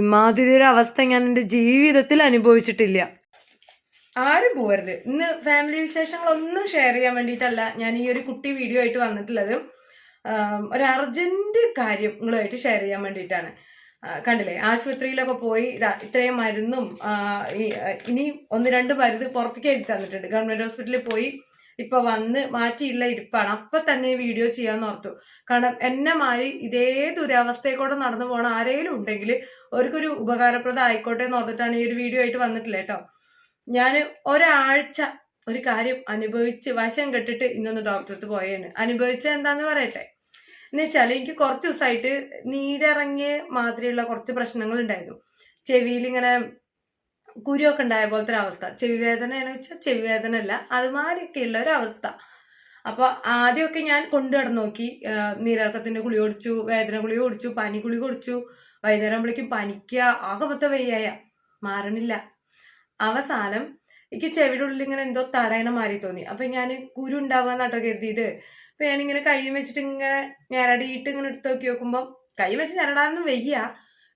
ഇമാതിരി ഒരു അവസ്ഥ ഞാൻ എന്റെ ജീവിതത്തിൽ അനുഭവിച്ചിട്ടില്ല. ആരും പോവരുത്. ഇന്ന് ഫാമിലി വിശേഷങ്ങളൊന്നും ഷെയർ ചെയ്യാൻ വേണ്ടിയിട്ടല്ല ഞാൻ ഈ ഒരു കുട്ടി വീഡിയോ ആയിട്ട് വന്നിട്ടുള്ളത്. ഒരു അർജന്റ് കാര്യങ്ങളുമായിട്ട് ഷെയർ ചെയ്യാൻ വേണ്ടിയിട്ടാണ്. കണ്ടില്ലേ? ആശുപത്രിയിലൊക്കെ പോയി ഇത്രയും മരുന്നും ഇനി ഒന്ന് രണ്ട് മരുന്ന് പുറത്തേക്ക് എഴുതി തന്നിട്ടുണ്ട്. ഗവൺമെന്റ് ഹോസ്പിറ്റലിൽ പോയി ഇപ്പൊ വന്ന് മാറ്റിയില്ല ഇരിപ്പാണ്. അപ്പൊ തന്നെ വീഡിയോ ചെയ്യാന്ന് ഓർത്തു. കാരണം എന്നെ മാറി ഇതേ ദുരവസ്ഥയെ കൂടെ നടന്നു പോണ ആരെങ്കിലും ഉണ്ടെങ്കിൽ അവർക്കൊരു ഉപകാരപ്രദം ആയിക്കോട്ടെ എന്ന് ഓർത്തിട്ടാണ് ഈ ഒരു വീഡിയോ ആയിട്ട് വന്നിട്ടില്ല കേട്ടോ ഞാൻ ഒരാഴ്ച ഒരു കാര്യം അനുഭവിച്ച് വശം കെട്ടിട്ട് ഇന്നൊന്ന് ഡോക്ടറെ അടുത്ത് പോയാണ് അനുഭവിച്ച എന്താന്ന് പറയട്ടെ? എന്ന് വെച്ചാൽ എനിക്ക് കുറച്ച് ദിവസമായിട്ട് നീരിറങ്ങിയ മാതിരിയുള്ള കുറച്ച് പ്രശ്നങ്ങൾ ഉണ്ടായിരുന്നു. ചെവിയിൽ ഇങ്ങനെ കുരുവൊക്കെ ഉണ്ടായ പോലത്തെ ഒരു അവസ്ഥ ചെവി എന്ന് വെച്ചാൽ ചെവി വേദന അല്ല അതുമാതിരിയൊക്കെയുള്ള ഒരു അവസ്ഥ അപ്പോൾ ആദ്യമൊക്കെ ഞാൻ കൊണ്ടു നോക്കി. നീരാർക്കത്തിന്റെ ഗുളി കുടിച്ചു വേദന ഗുളി കുടിച്ചു പനി ഗുളി കുടിച്ചു. വൈകുന്നേരം ആകുമ്പോഴേക്കും പനിക്കുക ആകെ മൊത്തം വയ്യായ മാറണില്ല. അവസാനം എനിക്ക് ചെവിയുടെ ഉള്ളിൽ ഇങ്ങനെ എന്തോ തടയണ മാറി തോന്നി. അപ്പൊ ഞാൻ കുരു ഉണ്ടാവുക എന്നാട്ടോ കരുതിയത് അപ്പൊ ഞാനിങ്ങനെ കൈ വെച്ചിട്ട് ഇങ്ങനെ ഞരടിയിട്ട് ഇങ്ങനെ എടുത്ത് നോക്കി നോക്കുമ്പോൾ കൈ വെച്ച് ഞരടാനൊന്നും വയ്യ.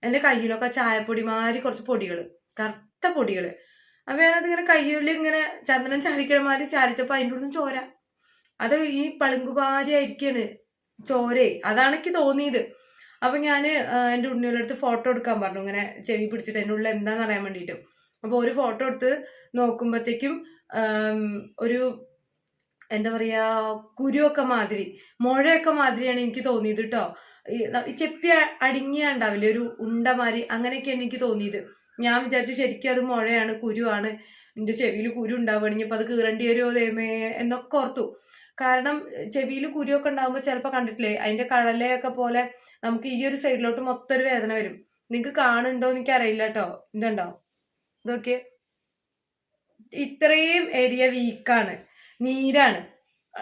എന്റെ കയ്യിലൊക്കെ ചായപ്പൊടി മാതിരി കുറച്ച് പൊടികൾ കറുത്ത പൊടികൾ അപ്പൊ ഞാനതിങ്ങനെ കയ്യുള്ളിൽ ഇങ്ങനെ ചന്ദനം ചാലിക്കണ മാതിരി ചാലിച്ചപ്പോൾ അതിന്റെ ഉള്ളിൽ ചോര. അത് ഈ പളുങ്കുപാരിയായിരിക്കാണ് ചോരേ. അതാണ് എനിക്ക് തോന്നിയത്. അപ്പൊ ഞാൻ എന്റെ ഉണ്ണിയോളടുത്ത് ഫോട്ടോ എടുക്കാൻ പറഞ്ഞു. ഇങ്ങനെ ചെവി പിടിച്ചിട്ട് എന്റെ ഉള്ളിൽ എന്താണെന്ന് അറിയാൻ വേണ്ടിയിട്ട് അപ്പോൾ ഒരു ഫോട്ടോ എടുത്ത് നോക്കുമ്പോഴത്തേക്കും ഒരു എന്താ പറയാ കുരുവൊക്കെ മാതിരി മുഴയൊക്കെ മാതിരിയാണ് എനിക്ക് തോന്നിയത് കേട്ടോ ഈ ചെപ്പി അടിങ്ങിയ ഉണ്ടാവില്ലേ ഒരു ഉണ്ട മാതിരി അങ്ങനെയൊക്കെയാണ് എനിക്ക് തോന്നിയത്. ഞാൻ വിചാരിച്ചു ശരിക്കും അത് മുഴയാണ് കുരുവാണ്. എന്റെ ചെവിയിൽ കുരു ഉണ്ടാവുകയാണെങ്കിൽ ഇപ്പം അത് കീറേണ്ടി വരുമോ ദൈവമേ എന്നൊക്കെ ഓർത്തു. കാരണം ചെവിയിൽ കുരുവൊക്കെ ഉണ്ടാകുമ്പോൾ ചിലപ്പോൾ കണ്ടിട്ടില്ലേ അതിന്റെ കടലയൊക്കെ പോലെ നമുക്ക് ഈ ഒരു സൈഡിലോട്ട് മൊത്തം ഒരു വേദന വരും. നിങ്ങൾക്ക് കാണുന്നുണ്ടോ എനിക്ക് അറിയില്ല കേട്ടോ. ഇതുണ്ടോ? ഇതൊക്കെ. ഇത്രയും ഏരിയ വീക്കാണ് നീരാണ്.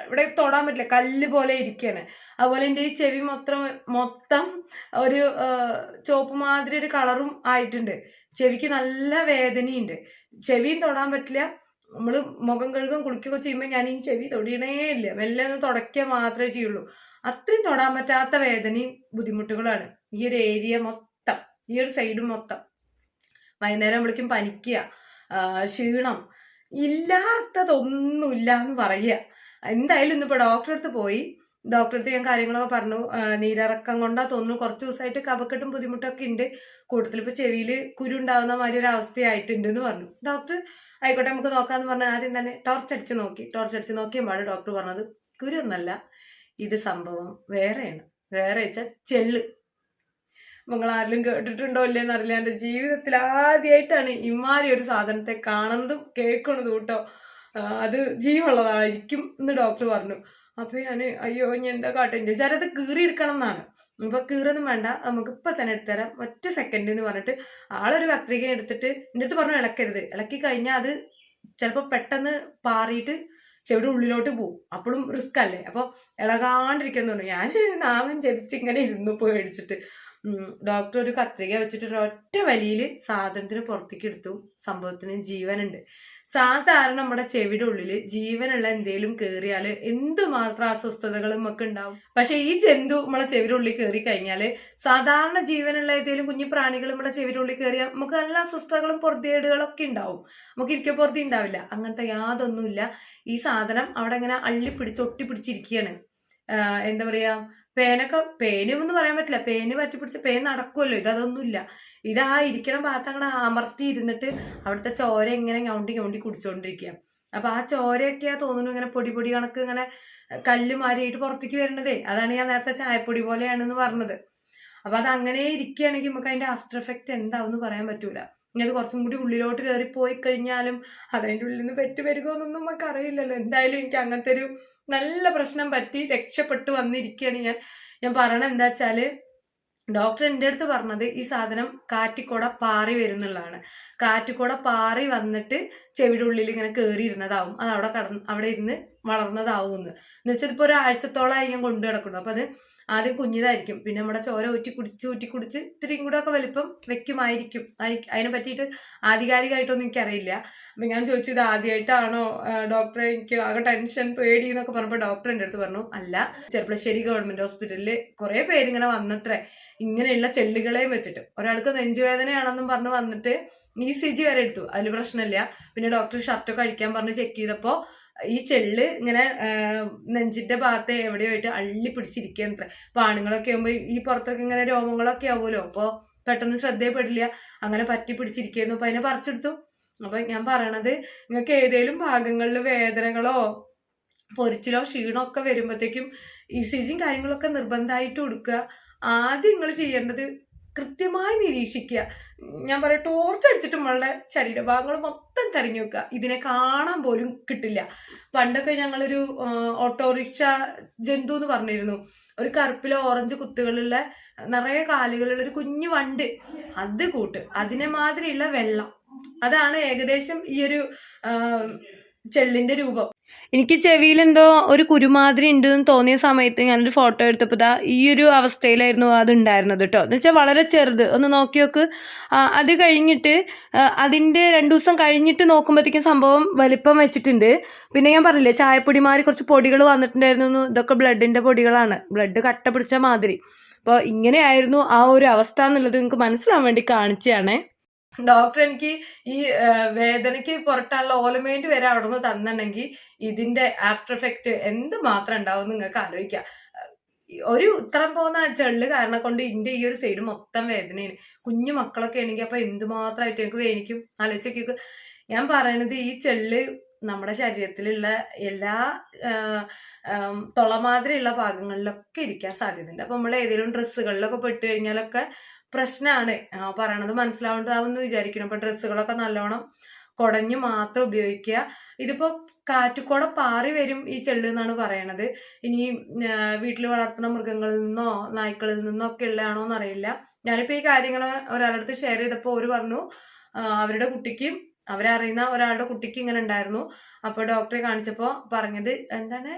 ഇവിടെ തൊടാൻ പറ്റില്ല കല്ല് പോലെ ഇരിക്കുകയാണ് അതുപോലെ എന്റെ ഈ ചെവി മൊത്തം മൊത്തം ഒരു ചുവപ്പ് മാതിരി ഒരു കളറും ആയിട്ടുണ്ട്. ചെവിക്ക് നല്ല വേദനയുണ്ട്. ചെവിയും തൊടാൻ പറ്റില്ല. നമ്മൾ മുഖം കഴുകും കുളിക്കുകയൊക്കെ ചെയ്യുമ്പോൾ ഞാൻ ഈ ചെവി തൊടിയണേ ഇല്ല. മെല്ലെ ഒന്ന് തുടയ്ക്കുക മാത്രമേ ചെയ്യുള്ളൂ. അത്രയും തൊടാൻ പറ്റാത്ത വേദനയും ബുദ്ധിമുട്ടുകളാണ്. ഈ ഒരു ഏരിയ മൊത്തം ഈ ഒരു സൈഡ് മൊത്തം. വൈകുന്നേരം വിളിക്കും പനിക്കുക ക്ഷീണം ഇല്ലാത്തതൊന്നുമില്ല എന്ന് പറയുക. എന്തായാലും ഇന്നിപ്പോൾ ഡോക്ടറെ അടുത്ത് പോയി. ഡോക്ടറെ അടുത്ത് ഞാൻ കാര്യങ്ങളൊക്കെ പറഞ്ഞു. നീരിറക്കം കൊണ്ടാ തോന്നുന്നു കുറച്ച് ദിവസമായിട്ട് കഫക്കെട്ടും ബുദ്ധിമുട്ടൊക്കെ ഉണ്ട് കൂടുതൽ ഇപ്പോൾ ചെവിയിൽ കുരു ഉണ്ടാവുന്ന മാതിരി ഒരു അവസ്ഥയായിട്ടുണ്ട് എന്ന് പറഞ്ഞു. ഡോക്ടർ ആയിക്കോട്ടെ നമുക്ക് നോക്കാന്ന് പറഞ്ഞാൽ ആദ്യം തന്നെ ടോർച്ച് അടിച്ച് നോക്കി. ടോർച്ച് അടിച്ച് നോക്കിയപ്പോഴാണ് ഡോക്ടർ പറഞ്ഞത് കുരു ഒന്നല്ല ഇത് സംഭവം വേറെയാണ്. വേറെ വെച്ചാൽ ചെല്ല് നിങ്ങൾ ആരെങ്കിലും കേട്ടിട്ടുണ്ടോ ഇല്ലേന്ന് അറിയില്ല. എന്റെ ജീവിതത്തിൽ ആദ്യമായിട്ടാണ് ഇമാരി ഒരു സാധനത്തെ കാണുന്നതും കേൾക്കുന്നതും കേട്ടോ. അത് ജീവുള്ളതായിരിക്കും എന്ന് ഡോക്ടർ പറഞ്ഞു. അപ്പൊ ഞാൻ അയ്യോ ഞാൻ എന്താ കാട്ടെ വിചാരം അത് കീറി എടുക്കണം എന്നാണ് അപ്പൊ കീറൊന്നും വേണ്ട നമുക്ക് ഇപ്പൊ തന്നെ എടുത്തുതരാം. ഒറ്റ സെക്കൻഡ് എന്ന് പറഞ്ഞിട്ട് ആളൊരു കത്രിക എടുത്തിട്ട് എന്റെ അടുത്ത് പറഞ്ഞു ഇളക്കരുത്. ഇളക്കി കഴിഞ്ഞാൽ അത് ചിലപ്പോൾ പെട്ടെന്ന് പാറിയിട്ട് ചെവിടെ ഉള്ളിലോട്ട് പോകും അപ്പോഴും റിസ്ക് അല്ലേ? അപ്പോൾ ഇളകാണ്ടിരിക്കുന്നു പറഞ്ഞു ഞാൻ നാമൻ ജപിച്ച് ഇങ്ങനെ ഇരുന്നു പേടിച്ചിട്ട് ഡോക്ടർ ഒരു കത്രിക വെച്ചിട്ട് ഒരൊറ്റ വലിയിൽ സാധനത്തിന് പുറത്തേക്ക് എടുത്തു. സംഭവത്തിന് ജീവനുണ്ട്. സാധാരണ നമ്മുടെ ചെവിയുടെ ഉള്ളിൽ ജീവനുള്ള എന്തേലും കയറിയാൽ എന്തുമാത്രം അസ്വസ്ഥതകളും ഒക്കെ ഉണ്ടാവും. പക്ഷെ ഈ ജന്തു നമ്മളെ ചെവിയുടെ ഉള്ളിൽ കയറി കഴിഞ്ഞാൽ സാധാരണ ജീവനുള്ള ഏതെങ്കിലും കുഞ്ഞു പ്രാണികൾ നമ്മുടെ ചെവിയുടെ ഉള്ളിൽ കയറിയാൽ നമുക്ക് നല്ല അസ്വസ്ഥതകളും പുറത്തേടുകളൊക്കെ ഉണ്ടാവും. നമുക്ക് ഇരിക്കെ പുറത്തി ഉണ്ടാവില്ല. അങ്ങനത്തെ യാതൊന്നുമില്ല. ഈ സാധനം അവിടെ ഇങ്ങനെ അള്ളി പിടിച്ച് ഒട്ടി എന്താ പറയാ പേനൊക്കെ പേനും എന്ന് പറയാൻ പറ്റില്ല. പേന് പറ്റി പിടിച്ച പേൻ നടക്കുമല്ലോ ഇതൊന്നുമില്ല ഇതാ ഇരിക്കണ ഭാഗത്ത് അങ്ങനെ അമർത്തി ഇരുന്നിട്ട് അവിടുത്തെ ചോര ഇങ്ങനെ ഞൗണ്ടി ഞൗണ്ടി കുടിച്ചോണ്ടിരിക്കുക അപ്പൊ ആ ചോരയൊക്കെയാ തോന്നുന്നു ഇങ്ങനെ പൊടി പൊടി കണക്ക് ഇങ്ങനെ കല്ല് മാരിയായിട്ട് പുറത്തേക്ക് വരുന്നതേ. അതാണ് ഞാൻ നേരത്തെ ചായപ്പൊടി പോലെയാണെന്ന് പറഞ്ഞത്. അപ്പൊ അത് അങ്ങനെ ഇരിക്കുകയാണെങ്കിൽ നമുക്ക് അതിന്റെ ആഫ്റ്റർ എഫക്റ്റ് എന്താവും പറയാൻ പറ്റൂല. ഇനി അത് കുറച്ചും കൂടി ഉള്ളിലോട്ട് കയറി പോയി കഴിഞ്ഞാലും അതിന്റെ ഉള്ളിൽ നിന്ന് പെറ്റ് വരുമോന്നൊന്നും നമുക്ക് അറിയില്ലല്ലോ. എന്തായാലും എനിക്ക് അങ്ങനത്തെ ഒരു നല്ല പ്രശ്നം പറ്റി രക്ഷപ്പെട്ടു വന്നിരിക്കുകയാണ് ഞാൻ. ഞാൻ പറയണത് എന്താ വെച്ചാൽ ഡോക്ടർ എന്റെ അടുത്ത് പറഞ്ഞത് ഈ സാധനം കാറ്റിക്കൂട പാറി വരുന്നുള്ളതാണ്. കാറ്റിക്കൂട പാറി വന്നിട്ട് ചെവിയുടെ ഉള്ളിൽ ഇങ്ങനെ കയറി ഇരുന്നതാവും. അത് അവിടെ കടന്ന് അവിടെ ഇരുന്ന് വളർന്നതാവുമെന്ന് എന്ന് വെച്ചാൽ ഇപ്പോൾ ഒരാഴ്ചത്തോളമായി ഞാൻ കൊണ്ടു കിടക്കുന്നു. അപ്പം അത് ആദ്യം കുഞ്ഞിതായിരിക്കും. പിന്നെ നമ്മുടെ ചോര ഊറ്റി കുടിച്ച് ഊറ്റി കുടിച്ച് ഇത്തിരിയും കൂടെ ഒക്കെ വലിപ്പം വെക്കുമായിരിക്കും. അതിനെ പറ്റിയിട്ട് ആധികാരികമായിട്ടൊന്നും എനിക്കറിയില്ല. അപ്പം ഞാൻ ചോദിച്ചു ഇത് ആദ്യമായിട്ടാണോ ഡോക്ടറെ എനിക്ക് ആകെ ടെൻഷൻ പേടി എന്നൊക്കെ പറഞ്ഞപ്പോൾ ഡോക്ടർ എന്റെ അടുത്ത് പറഞ്ഞു അല്ല ചെറുപ്പശ്ശേരി ഗവൺമെന്റ് ഹോസ്പിറ്റലിൽ കുറേ പേരിങ്ങനെ വന്നത്രേ. ഇങ്ങനെയുള്ള ചെള്ളുകളെയും വെച്ചിട്ട്. ഒരാൾക്ക് നെഞ്ചുവേദനയാണെന്നും പറഞ്ഞ് വന്നിട്ട് ഇ സി ജി വരെ എടുത്തു. അതിൽ പ്രശ്നമില്ല. പിന്നെ ഡോക്ടർ ഷർട്ടൊക്കെ അഴിക്കാൻ പറഞ്ഞ് ചെക്ക് ചെയ്തപ്പോൾ ഈ ചെള്ള് ഇങ്ങനെ നെഞ്ചിന്റെ ഭാഗത്ത് എവിടെയായിട്ട് അള്ളി പിടിച്ചിരിക്കുകയാണ് അത്ര ആകുമ്പോൾ ഈ പുറത്തൊക്കെ ഇങ്ങനെ രോമങ്ങളൊക്കെ ആവുമല്ലോ. അപ്പോൾ പെട്ടെന്ന് ശ്രദ്ധയപ്പെടില്ല. അങ്ങനെ പറ്റി പിടിച്ചിരിക്കുന്നു അപ്പൊ അതിനെ പറിച്ചെടുത്തു. അപ്പൊ ഞാൻ പറയണത് നിങ്ങൾക്ക് ഏതേലും ഭാഗങ്ങളിൽ വേദനകളോ പൊരിച്ചിലോ ക്ഷീണോ ഒക്കെ വരുമ്പോഴത്തേക്കും ഇ സി ജിയും കാര്യങ്ങളൊക്കെ നിർബന്ധമായിട്ട് കൊടുക്കുക. ആദ്യം നിങ്ങൾ ചെയ്യേണ്ടത് കൃത്യമായി നിരീക്ഷിക്കുക. ഞാൻ പറയാം ടോർച്ച് അടിച്ചിട്ട് നമ്മളുടെ ശരീരഭാഗങ്ങൾ മൊത്തം തെരഞ്ഞു വെക്കുക. ഇതിനെ കാണാൻ പോലും കിട്ടില്ല. പണ്ടൊക്കെ ഞങ്ങളൊരു ഓട്ടോറിക്ഷ ജന്തു എന്ന് പറഞ്ഞിരുന്നു. ഒരു കറുപ്പിലെ ഓറഞ്ച് കുത്തുകളുള്ള നിറയെ കാലുകളുള്ള ഒരു കുഞ്ഞു വണ്ട്. അത് കൂട്ട്. അതിനെ മാതിരിയുള്ള വെള്ളം. അതാണ് ഏകദേശം ഈ ഒരു ചെള്ളിന്റെ രൂപം. എനിക്ക് ചെവിയിൽ എന്തോ ഒരു കുരുമാതിരി ഉണ്ട് എന്ന് തോന്നിയ സമയത്ത് ഞാനൊരു ഫോട്ടോ എടുത്തപ്പോൾ ഇതാ ഈ ഒരു അവസ്ഥയിലായിരുന്നു അത് ഉണ്ടായിരുന്നത് കേട്ടോ എന്ന് വെച്ചാൽ വളരെ ചെറുത്. ഒന്ന് നോക്കി നോക്ക്. അത് കഴിഞ്ഞിട്ട് അതിന്റെ രണ്ട് ദിവസം കഴിഞ്ഞിട്ട് നോക്കുമ്പോഴത്തേക്കും സംഭവം വലിപ്പം വെച്ചിട്ടുണ്ട്. പിന്നെ ഞാൻ പറഞ്ഞില്ലേ ചായപ്പൊടിമാരി കുറച്ച് പൊടികൾ വന്നിട്ടുണ്ടായിരുന്നു. ഇതൊക്കെ ബ്ലഡിന്റെ പൊടികളാണ്. ബ്ലഡ് കട്ട പിടിച്ച മാതിരി. അപ്പോൾ ഇങ്ങനെയായിരുന്നു ആ ഒരു അവസ്ഥ എന്നുള്ളത് നിങ്ങൾക്ക് മനസ്സിലാവാൻ വേണ്ടി കാണിച്ചതാണേ ഡോക്ടർ എനിക്ക് ഈ വേദനയ്ക്ക് പുറത്തുള്ള ഓലമേന്റ് വരെ അവിടെ നിന്ന് തന്നിട്ടുണ്ടെങ്കിൽ ഇതിന്റെ ആഫ്റ്റർ എഫക്റ്റ് എന്ത് മാത്രം ഉണ്ടാവും നിങ്ങൾക്ക് ആലോചിക്കാം. ഒരു ഉത്തരം പോകുന്ന ചെള്ള് കാരണം കൊണ്ട് ഇന്റെ ഈ ഒരു സൈഡ് മൊത്തം വേദനയാണ്. കുഞ്ഞു മക്കളൊക്കെ ആണെങ്കിൽ അപ്പൊ എന്തുമാത്രമായിട്ട് ഞങ്ങൾക്ക് വേദനിക്കും ആലോചിച്ചൊക്കെ ഞാൻ പറയണത് ഈ ചെള്ള് നമ്മുടെ ശരീരത്തിലുള്ള എല്ലാ തുളമാതിരിയുള്ള ഭാഗങ്ങളിലൊക്കെ ഇരിക്കാൻ സാധ്യതയുണ്ട്. അപ്പൊ നമ്മൾ ഏതെങ്കിലും ഡ്രസ്സുകളിലൊക്കെ പെട്ട് കഴിഞ്ഞാലൊക്കെ പ്രശ്നമാണ് പറയണത് മനസ്സിലാവേണ്ടതാവെന്ന് വിചാരിക്കണം അപ്പൊ ഡ്രസ്സുകളൊക്കെ നല്ലോണം കുടഞ്ഞ് മാത്രം ഉപയോഗിക്കുക. ഇതിപ്പോ കാറ്റുകൂടെ പാറി വരും ഈ ചെള്ളു എന്നാണ് പറയണത്. ഇനി വീട്ടിൽ വളർത്തുന്ന മൃഗങ്ങളിൽ നിന്നോ നായ്ക്കളിൽ നിന്നോ ഒക്കെ ഉള്ളതാണോ എന്നറിയില്ല. ഞാനിപ്പോൾ ഈ കാര്യങ്ങൾ ഒരാളുടെ അടുത്ത് ഷെയർ ചെയ്തപ്പോൾ അവർ പറഞ്ഞു അവരുടെ കുട്ടിക്ക് അവരറിയുന്ന ഒരാളുടെ കുട്ടിക്ക് ഇങ്ങനെ ഉണ്ടായിരുന്നു. അപ്പോൾ ഡോക്ടറെ കാണിച്ചപ്പോൾ പറഞ്ഞത് എന്താണ്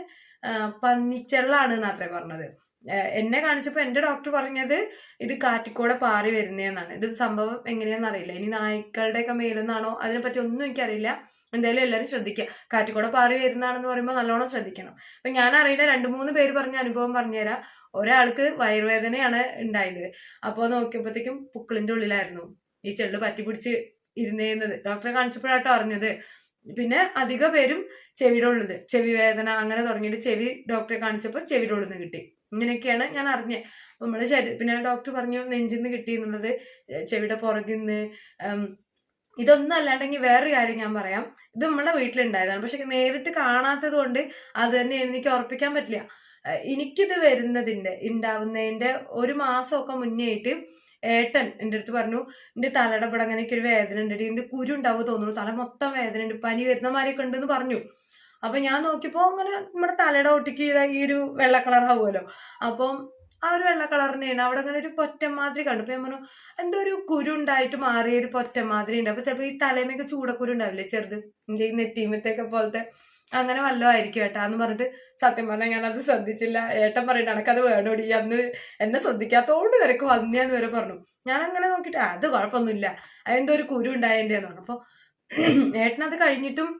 പന്നിച്ചെള്ളാണ് എന്നത്രേ പറഞ്ഞത്. എന്നെ കാണിച്ചപ്പോൾ എന്റെ ഡോക്ടർ പറഞ്ഞത് ഇത് കാറ്റിക്കൂടെ പാറി വരുന്നതെന്നാണ് ഇത് സംഭവം എങ്ങനെയാണെന്ന് അറിയില്ല. ഇനി നായ്ക്കളുടെയൊക്കെ മേലെന്നാണോ? അതിനെപ്പറ്റി ഒന്നും എനിക്കറിയില്ല. എന്തായാലും എല്ലാവരും ശ്രദ്ധിക്കുക കാറ്റിക്കൂടെ പാറി വരുന്നതാണെന്ന് പറയുമ്പോൾ നല്ലോണം ശ്രദ്ധിക്കണം. അപ്പം ഞാൻ അറിയുന്ന രണ്ട് മൂന്ന് പേര് പറഞ്ഞ അനുഭവം പറഞ്ഞുതരാം. ഒരാൾക്ക് വയറുവേദനയാണ് ഉണ്ടായത്. അപ്പോൾ നോക്കിയപ്പോഴത്തേക്കും പുക്കിളിന്റെ ഉള്ളിലായിരുന്നു. ഈ ചെള്ള് പറ്റി പിടിച്ച് ഇരുന്നേന്നത്. ഡോക്ടറെ കാണിച്ചപ്പോഴാട്ടോ അറിഞ്ഞത്. പിന്നെ അധിക പേരും ചെവിയുടെ ഉള്ളത് ചെവി വേദന അങ്ങനെ തുടങ്ങിയിട്ട് ചെവി ഡോക്ടറെ കാണിച്ചപ്പോൾ നിന്ന് കിട്ടി. ഇങ്ങനെയൊക്കെയാണ് ഞാൻ അറിഞ്ഞത് നമ്മുടെ ശരീരം പിന്നെ ഡോക്ടർ പറഞ്ഞു നെഞ്ചിന്ന് കിട്ടി എന്നുള്ളത് ചെവിയുടെ പുറകിൽ നിന്ന് ഇതൊന്നും അല്ലാണ്ടെങ്കിൽ വേറൊരു കാര്യം ഞാൻ പറയാം. ഇത് നമ്മളെ വീട്ടിലുണ്ടായതാണ്. പക്ഷെ നേരിട്ട് കാണാത്തത് കൊണ്ട് അത് തന്നെ എനിക്ക് ഉറപ്പിക്കാൻ പറ്റില്ല. എനിക്കിത് വരുന്നതിന്റെ ഉണ്ടാവുന്നതിന്റെ ഒരു മാസമൊക്കെ മുന്നേയിട്ട് ഏട്ടൻ എന്റെ അടുത്ത് പറഞ്ഞു എന്റെ തലയുടെ ഇവിടെ അങ്ങനെ ഒരു വേദന ഉണ്ട് ഇതിന്റെ കുരു ഉണ്ടാവും തോന്നുന്നു തല മൊത്തം വേദന ഉണ്ട് പനി വരുന്ന മാതിരിയൊക്കെ ഉണ്ടെന്ന് പറഞ്ഞു. അപ്പൊ ഞാൻ നോക്കിയപ്പോ അങ്ങനെ നമ്മുടെ തലയുടെ ഒട്ടിക്ക് ഈ ഒരു വെള്ള കളർ ആവുമല്ലോ. അപ്പം ആ ഒരു വെള്ള കളറിനെയാണ് അവിടെ അങ്ങനെ ഒരു പൊറ്റ മാതിരി കണ്ടു. അപ്പൊ ഞാൻ പറഞ്ഞു എന്തോ ഒരു കുരു ഉണ്ടായിട്ട് മാറിയ ഒരു പൊറ്റ മാതിരി ഉണ്ട്. അപ്പൊ ചിലപ്പോ ഈ തലേമൊക്കെ ചൂടക്കുരു ഉണ്ടാവില്ലേ ചെറുത് എന്റെ ഈ നെറ്റീമത്തൊക്കെ പോലത്തെ അങ്ങനെ വല്ലതും ആയിരിക്കും ഏട്ടാ എന്ന് പറഞ്ഞിട്ട് സത്യം പറഞ്ഞാൽ ഞാനത് ശ്രദ്ധിച്ചില്ല. ഏട്ടൻ പറഞ്ഞിട്ട് എനക്കത് വേണോടി. അന്ന് എന്നെ ശ്രദ്ധിക്കാത്തോണ്ട് വരക്ക് വന്നേന്ന് വരെ പറഞ്ഞു. ഞാൻ അങ്ങനെ നോക്കിയിട്ട് അത് കുഴപ്പമൊന്നുമില്ല. അതിന്റെ ഒരു കുരു ഉണ്ടായതിന്റെ എന്ന് പറഞ്ഞു. അപ്പോൾ ഏട്ടനത് കഴിഞ്ഞിട്ടും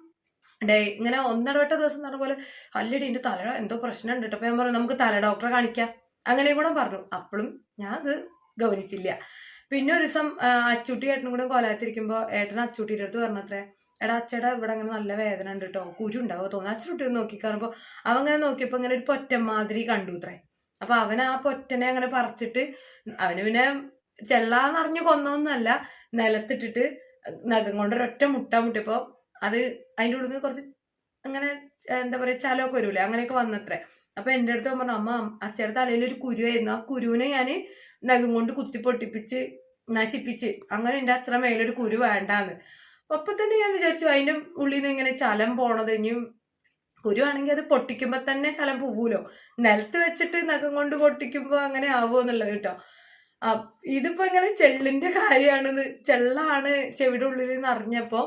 ഡേ ഇങ്ങനെ ഒന്നിടവട്ട ദിവസം പറഞ്ഞ പോലെ അല്ലടി എന്റെ തല എന്തോ പ്രശ്നം ഉണ്ട് കേട്ടോ അപ്പോൾ ഞാൻ പറഞ്ഞു നമുക്ക് തല ഡോക്ടറെ കാണിക്കാം. അങ്ങനെ കൂടെ പറഞ്ഞു. അപ്പോഴും ഞാൻ അത് ഗൗനിച്ചില്ല പിന്നെ ഒരു ദിവസം അച്ചൂട്ടി ഏട്ടനും കൂടെ കൊലാത്തിരിക്കുമ്പോൾ ഏട്ടൻ അച്ചൂട്ടിയുടെ അടുത്ത് പറഞ്ഞത്രേ എടാ അച്ചടാ ഇവിടെ അങ്ങനെ നല്ല വേദന ഉണ്ട് കേട്ടോ കുരു ഉണ്ടാവോ തോന്നുന്നു. അച്ചൂട്ടി ഒന്ന് നോക്കി കാണുമ്പോൾ അവൻ അങ്ങനെ നോക്കിയപ്പോൾ അങ്ങനെ ഒരു പൊറ്റ മാതിരി കണ്ടു ഇത്രേ. അപ്പൊ അവൻ ആ പൊറ്റനെ അങ്ങനെ പറിച്ചിട്ട് അവന് പിന്നെ ചെള്ളാന്നറിഞ്ഞ് കൊന്നൊന്നല്ല. നിലത്തിട്ടിട്ട് നഖം കൊണ്ട് ഒരൊറ്റ മുട്ട മുട്ടിയപ്പോ അത് അതിന്റെ ഉള്ളിൽ നിന്ന് കുറച്ച് അങ്ങനെ എന്താ പറയാ ചലമൊക്കെ വരൂലേ? അങ്ങനെയൊക്കെ വന്നത്രേ. അപ്പൊ എന്റെ അടുത്ത് പറഞ്ഞു അമ്മ അച്ഛയുടെ തലയിൽ ഒരു കുരുവായിരുന്നു ആ കുരുവിനെ ഞാൻ നഖം കൊണ്ട് കുത്തി പൊട്ടിപ്പിച്ച് നശിപ്പിച്ച് അങ്ങനെ എന്റെ അച്ഛനെ മേലൊരു കുരു വേണ്ടാന്ന്. അപ്പൊ തന്നെ ഞാൻ വിചാരിച്ചു അതിന്റെ ഉള്ളിൽ നിന്ന് ഇങ്ങനെ ചലം പോണത് ഇനിയും കുരുവാണെങ്കിൽ അത് പൊട്ടിക്കുമ്പോൾ തന്നെ ചലം പോവൂലോ? നിലത്ത് വെച്ചിട്ട് നഖം കൊണ്ട് പൊട്ടിക്കുമ്പോൾ അങ്ങനെ ആവുമോ എന്നുള്ളത് കേട്ടോ ഇതിപ്പോ ഇങ്ങനെ ചെള്ളിന്റെ കാര്യമാണെന്ന് ചെള്ളാണ് ചെവിയുടെ ഉള്ളിൽ നിന്ന് അറിഞ്ഞപ്പോ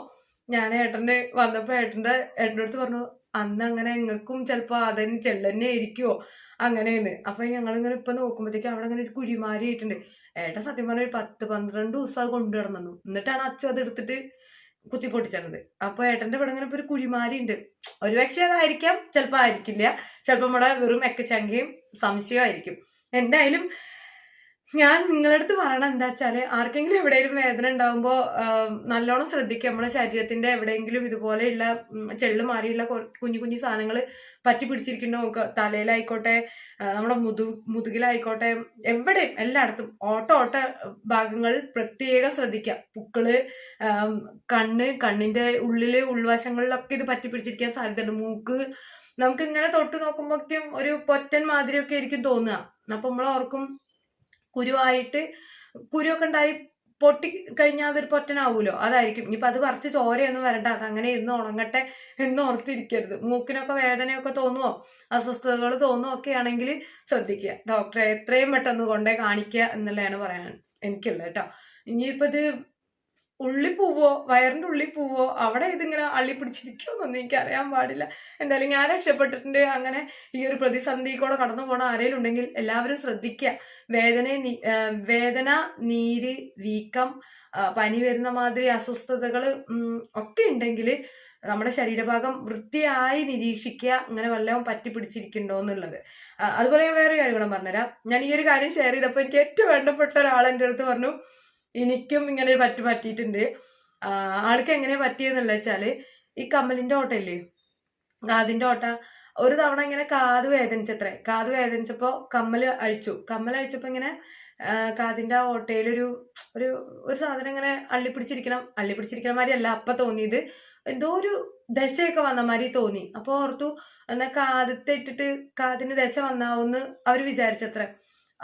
ഞാൻ ഏട്ടന്റെ വന്നപ്പോ ഏട്ടന്റെ ഏട്ടന്റെ അടുത്ത് പറഞ്ഞു അന്ന് അങ്ങനെ എങ്ങക്കും ചിലപ്പോൾ അതന്നെ ചെള്ളന്നെ ആയിരിക്കുമോ അങ്ങനെയെന്ന്. അപ്പം ഞങ്ങളിങ്ങനെ ഇപ്പം നോക്കുമ്പോഴത്തേക്കും അവിടെ അങ്ങനെ ഒരു കുഴിമാരി ആയിട്ടുണ്ട്. ഏട്ടൻ സത്യം പറഞ്ഞ ഒരു പത്ത് പന്ത്രണ്ട് ദിവസം അത് കൊണ്ടുവരണം എന്നിട്ടാണ് അച്ഛൻ അത് എടുത്തിട്ട് കുത്തി പൊട്ടിച്ചത് അപ്പൊ ഏട്ടന്റെ ഇവിടെ ഇങ്ങനെ ഇപ്പൊ ഒരു കുഴിമാരി ഉണ്ട് ഒരു പക്ഷേ അതായിരിക്കാം ചിലപ്പോ ആയിരിക്കില്ല. ചിലപ്പോ നമ്മുടെ വെറും എക്കച്ചങ്കയും സംശയമായിരിക്കും എന്തായാലും ഞാൻ നിങ്ങളുടെ അടുത്ത് പറയണത് എന്താ വെച്ചാൽ ആർക്കെങ്കിലും എവിടെയെങ്കിലും വേദന ഉണ്ടാകുമ്പോൾ നല്ലോണം ശ്രദ്ധിക്കുക. നമ്മുടെ ശരീരത്തിന്റെ എവിടെയെങ്കിലും ഇതുപോലെയുള്ള ചെള്ളു മാറിയുള്ള കുഞ്ഞു കുഞ്ഞു സാധനങ്ങൾ പറ്റി പിടിച്ചിരിക്കുന്നുണ്ടോ തലയിലായിക്കോട്ടെ നമ്മുടെ മുതു മുതുകിലായിക്കോട്ടെ എവിടെയും എല്ലായിടത്തും ഓട്ട ഓട്ട ഭാഗങ്ങൾ പ്രത്യേകം ശ്രദ്ധിക്കുക. പുക്കൾ കണ്ണ് കണ്ണിന്റെ ഉള്ളിൽ ഉൾവശങ്ങളിലൊക്കെ ഇത് പറ്റി പിടിച്ചിരിക്കാൻ സാധ്യതയുണ്ട്. മൂക്ക് നമുക്ക് ഇങ്ങനെ തൊട്ട് നോക്കുമ്പോഴേക്കും ഒരു പൊറ്റൻ മാതിരിയൊക്കെ ആയിരിക്കും തോന്നുക. അപ്പൊ നമ്മൾ ഓർക്കും കുരുവായിട്ട് കുരുവൊക്കെ ഉണ്ടായി പൊട്ടി കഴിഞ്ഞാൽ അതൊരു പൊറ്റനാവൂലോ അതായിരിക്കും. ഇനിയിപ്പോൾ അത് പറിച്ച് ചോരയൊന്നും വരണ്ട. അത് അങ്ങനെ ഇരുന്ന് ഉണങ്ങട്ടെ എന്ന് ഓർത്തിരിക്കരുത്. മൂക്കിനൊക്കെ വേദനയൊക്കെ തോന്നുമോ അസ്വസ്ഥതകൾ തോന്നുമോ ഒക്കെ ആണെങ്കിൽ ശ്രദ്ധിക്കുക. ഡോക്ടറെ എത്രയും പെട്ടെന്ന് കൊണ്ടേ കാണിക്കുക എന്നുള്ളതാണ് പറയാൻ എനിക്കുള്ളത് കേട്ടോ. ഇനിയിപ്പോൾ ഇത് ഉള്ളി പോവോ വയറിന്റെ ഉള്ളിൽ പോവോ അവിടെ ഇതിങ്ങനെ അള്ളി പിടിച്ചിരിക്കുമെന്നൊന്നും എനിക്ക് അറിയാൻ പാടില്ല. എന്തായാലും ഞാൻ രക്ഷപ്പെട്ടിട്ടുണ്ട്. അങ്ങനെ ഈ ഒരു പ്രതിസന്ധി കൂടെ കടന്നു പോണ ആരെങ്കിലും ഉണ്ടെങ്കിൽ എല്ലാവരും ശ്രദ്ധിക്കുക. വേദന വേദന നീര് വീക്കം പനി വരുന്ന മാതിരി അസ്വസ്ഥതകൾ ഒക്കെ ഉണ്ടെങ്കിൽ നമ്മുടെ ശരീരഭാഗം വൃത്തിയായി നിരീക്ഷിക്കുക. അങ്ങനെ വല്ലതും പറ്റി പിടിച്ചിരിക്കുന്നുണ്ടോ എന്നുള്ളത് അതുപോലെ ഞാൻ വേറൊരു കാര്യം കൂടെ പറഞ്ഞുതരാം. ഞാൻ ഈ ഒരു കാര്യം ഷെയർ ചെയ്തപ്പോൾ എനിക്ക് ഏറ്റവും വേണ്ടപ്പെട്ട ഒരാൾ എന്റെ അടുത്ത് പറഞ്ഞു എനിക്കും ഇങ്ങനെ പറ്റ് പറ്റിയിട്ടുണ്ട്. ആൾക്ക് എങ്ങനെ പറ്റിയെന്നുള്ള വെച്ചാൽ ഈ കമ്മലിന്റെ ഓട്ടയില്ലേ കാതിന്റെ ഓട്ട. ഒരു തവണ ഇങ്ങനെ കാത് വേദനിച്ചത്രേ. കാത് വേദനിച്ചപ്പോൾ കമ്മൽ അഴിച്ചു. കമ്മൽ അഴിച്ചപ്പോൾ ഇങ്ങനെ കാതിന്റെ ആ ഓട്ടയിലൊരു ഒരു ഒരു സാധനം ഇങ്ങനെ അള്ളിപ്പിടിച്ചിരിക്കണം. അള്ളിപ്പിടിച്ചിരിക്കണ മാതിരി അല്ല അപ്പം തോന്നിയത്. എന്തോ ഒരു ദശയൊക്കെ വന്ന മാതിരി തോന്നി. അപ്പോൾ ഓർത്തു എന്നാ കാതത്തെ ഇട്ടിട്ട് കാതിന് ദശ വന്നാവുമെന്ന് അവർ വിചാരിച്ചത്രേ.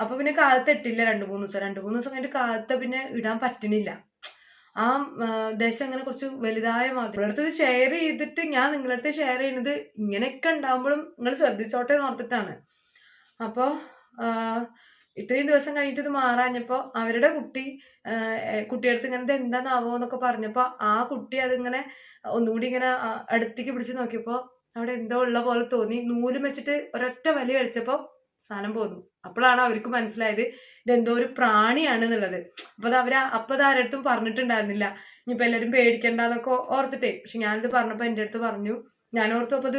അപ്പൊ പിന്നെ കാലത്തെട്ടില്ല രണ്ടു മൂന്ന് ദിവസം. രണ്ടു മൂന്ന് ദിവസം കഴിഞ്ഞിട്ട് കാലത്ത് പിന്നെ ഇടാൻ പറ്റണില്ല. ആ ദേശം അങ്ങനെ കുറച്ച് വലുതായ മാത്രം. അടുത്ത് ഷെയർ ചെയ്തിട്ട് ഞാൻ നിങ്ങളുടെ അടുത്ത് ഷെയർ ചെയ്യുന്നത് ഇങ്ങനെയൊക്കെ ഉണ്ടാകുമ്പോഴും നിങ്ങൾ ശ്രദ്ധിച്ചോട്ടെ എന്ന് ഓർത്തിട്ടാണ്. അപ്പോൾ ഇത്രയും ദിവസം കഴിഞ്ഞിട്ട് ഇത് മാറാഞ്ഞപ്പോൾ അവരുടെ കുട്ടി കുട്ടിയടുത്ത് ഇങ്ങനെ ഇത് എന്താന്നാവോ എന്നൊക്കെ പറഞ്ഞപ്പോൾ ആ കുട്ടി അതിങ്ങനെ ഒന്നുകൂടി ഇങ്ങനെ അടുത്തേക്ക് പിടിച്ച് നോക്കിയപ്പോൾ അവിടെ എന്തോ ഉള്ള പോലെ തോന്നി. നൂലും വെച്ചിട്ട് ഒരൊറ്റ വലി വലിച്ചപ്പോൾ സാധനം പോന്നു. അപ്പോഴാണ് അവർക്ക് മനസ്സിലായത് ഇതെന്തോ ഒരു പ്രാണിയാണ് എന്നുള്ളത് അപ്പൊ അത് അവർ അപ്പൊ അത് ആരടുത്തും പറഞ്ഞിട്ടുണ്ടായിരുന്നില്ല. ഇനിയിപ്പോ എല്ലാവരും പേടിക്കണ്ടെന്നൊക്കെ ഓർത്തിട്ടേ. പക്ഷെ ഞാനിത് പറഞ്ഞപ്പോ എന്റെ അടുത്ത് പറഞ്ഞു ഞാൻ ഓർത്തു അപ്പൊ ഇത്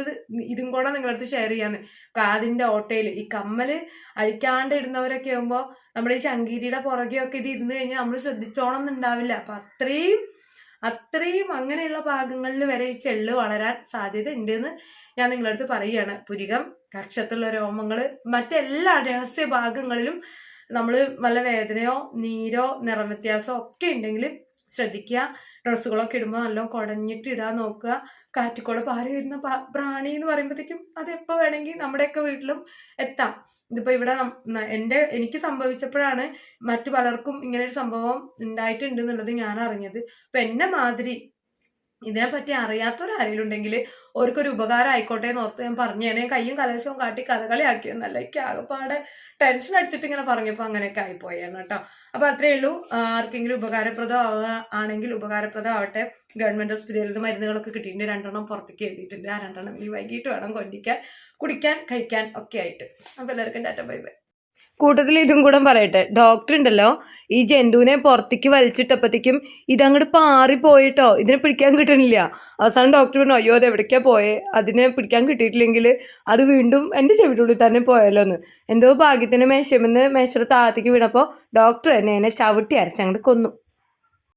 ഇതും കൂടെ നിങ്ങളടുത്ത് ഷെയർ ചെയ്യാന്ന്. കാതിന്റെ ഓട്ടയിൽ ഈ കമ്മൽ അഴിക്കാണ്ട് ഇടുന്നവരൊക്കെ ആകുമ്പോ നമ്മുടെ ഈ ചങ്കീരിയുടെ പുറകെയൊക്കെ ഇത് ഇരുന്ന് കഴിഞ്ഞാൽ നമ്മൾ ശ്രദ്ധിച്ചോണം എന്നുണ്ടാവില്ല. അപ്പൊ അത്രയും അത്രയും അങ്ങനെയുള്ള ഭാഗങ്ങളിൽ വരെ ഈ ചെള്ള് വളരാൻ സാധ്യത ഉണ്ടെന്ന് ഞാൻ നിങ്ങളുടെ അടുത്ത് പറയുകയാണ്. പുരികം കക്ഷത്തുള്ള രോമങ്ങൾ മറ്റെല്ലാ രഹസ്യ ഭാഗങ്ങളിലും നമ്മൾ നല്ല വേദനയോ നീരോ നിറം വ്യത്യാസമോ ഒക്കെ ഉണ്ടെങ്കിൽ ശ്രദ്ധിക്കുക. ഡ്രസ്സുകളൊക്കെ ഇടുമ്പോൾ നല്ലോണം കുടഞ്ഞിട്ട് ഇടാൻ നോക്കുക. കാറ്റിക്കൂടെ പാറി വരുന്ന പ്രാണി എന്ന് പറയുമ്പോഴത്തേക്കും അത് എപ്പോൾ വേണമെങ്കിൽ നമ്മുടെയൊക്കെ വീട്ടിലും എത്താം. ഇതിപ്പോൾ ഇവിടെ എന്റെ എനിക്ക് സംഭവിച്ചപ്പോഴാണ് മറ്റു പലർക്കും ഇങ്ങനെ ഒരു സംഭവം ഉണ്ടായിട്ടുണ്ട് എന്നുള്ളത് ഞാൻ അറിഞ്ഞത്. അപ്പം എന്നെ മാതിരി ഇതിനെപ്പറ്റി അറിയാത്തൊരാരെങ്കിലും ഉണ്ടെങ്കിൽ ഓർക്കൊരു ഉപകാരം ആയിക്കോട്ടെ എന്ന് ഓർത്ത് ഞാൻ പറഞ്ഞേണേ കയ്യും കലശവും കാട്ടി കഥകളി ആക്കിയൊന്നല്ല എനിക്ക് ആകെപ്പാടെ ടെൻഷൻ അടിച്ചിട്ട് ഇങ്ങനെ പറഞ്ഞപ്പോൾ അങ്ങനെയൊക്കെ ആയിപ്പോയാണ് കേട്ടോ. അപ്പോൾ അത്രയേ ഉള്ളൂ. ആർക്കെങ്കിലും ഉപകാരപ്രദം ആവുക ആണെങ്കിൽ ഉപകാരപ്രദം ആവട്ടെ ഗവൺമെന്റ് ഹോസ്പിറ്റലിൽ നിന്ന് മരുന്നുകളൊക്കെ കിട്ടിയിട്ടുണ്ട്. രണ്ടെണ്ണം പുറത്തേക്ക് എഴുതിയിട്ടുണ്ട്. ആ രണ്ടെണ്ണം ഇനി വൈകിട്ട് വേണം കൊണ്ടിക്കാൻ കുടിക്കാൻ കഴിക്കാൻ ഒക്കെ ആയിട്ട്. അപ്പോൾ എല്ലാവർക്കും ടാറ്റ ബൈ ബൈ. കൂട്ടത്തിൽ ഇതും കൂടെ പറയട്ടെ. ഡോക്ടർ ഉണ്ടല്ലോ ഈ ജന്തുവിനെ പുറത്തേക്ക് വലിച്ചിട്ടപ്പോഴത്തേക്കും ഇതങ്ങോട്ട് പാറിപ്പോയിട്ടോ. ഇതിനെ പിടിക്കാൻ കിട്ടണില്ല. അവസാനം ഡോക്ടർ പറഞ്ഞു അയ്യോ അത് എവിടേക്കാ പോയേ? അതിനെ പിടിക്കാൻ കിട്ടിയിട്ടില്ലെങ്കിൽ അത് വീണ്ടും എന്റെ ചെവിട്ടുള്ളിൽ തന്നെ പോയല്ലോ എന്ന് എന്തോ ഭാഗ്യത്തിന് മേശമെന്ന് മേശയുടെ താഴത്തേക്ക് വീണപ്പോൾ ഡോക്ടർ എന്നെ എന്നെ ചവിട്ടി അരച്ചങ്ങോട്ട് കൊന്നു.